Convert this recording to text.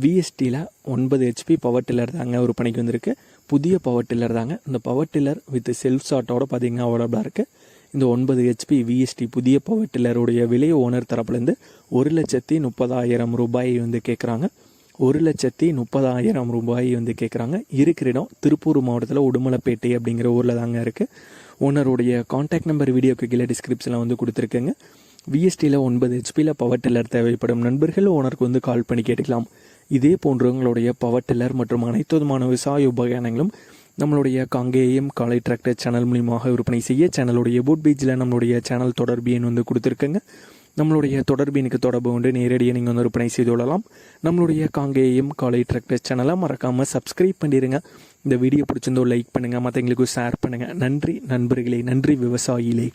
விஎஸ்டியில் ஒன்பது HP power tiller தாங்க விற்பனைக்கு வந்திருக்கு. புதிய பவர் டில்லர் தாங்க. இந்த பவர் டில்லர் வித் செல்ஃப் ஷாட்டோட பார்த்தீங்கன்னா அவைலபிளாக இருக்குது இந்த ஒன்பது ஹெச்பி விஎஸ்டி புதிய பவர் டில்லருடைய விலை ஓனர் தரப்புலேருந்து ஒரு லட்சத்தி முப்பதாயிரம் ரூபாய் வந்து கேட்குறாங்க ஒரு லட்சத்தி முப்பதாயிரம் ரூபாய் வந்து கேட்குறாங்க இருக்கிற இடம் திருப்பூர் மாவட்டத்தில் உடுமலைப்பேட்டை அப்படிங்கிற ஊரில் தாங்க இருக்குது ஓனருடைய காண்டாக்ட் நம்பர் வீடியோக்கு கீழே டிஸ்கிரிப்ஷனில் வந்து கொடுத்துருக்கேங்க. விஎஸ்டியில் ஒன்பது ஹெச்பியில் பவர் டில்லர் தேவைப்படும். நண்பர்கள் ஓனருக்கு வந்து கால் பண்ணி கேட்டுக்கலாம். இதே போன்றவங்களுடைய பவர் டில்லர் மற்றும் அனைத்து விதமான விவசாய உபகரணங்களும் நம்மளுடைய காங்கேயம் காலை டிராக்டர் சேனல் மூலியமாக விற்பனை செய்ய சேனலுடைய போட் பேஜில் நம்மளுடைய சேனல் தொடர்பு எண் வந்து கொடுத்துருக்கங்க. நம்மளுடைய தொடர்பு எனக்கு தொடர்பு கொண்டு நேரடியாக நீங்கள் வந்து விற்பனை செய்து கொள்ளலாம். நம்மளுடைய காங்கேயம் காலை டிராக்டர் சேனலை மறக்காமல் சப்ஸ்கிரைப் பண்ணிடுங்க இந்த வீடியோ பிடிச்சிருந்தோ லைக் பண்ணுங்கள் மற்றவங்களுக்கு ஷேர் பண்ணுங்கள் நன்றி நண்பர்களே. நன்றி விவசாயிகளே.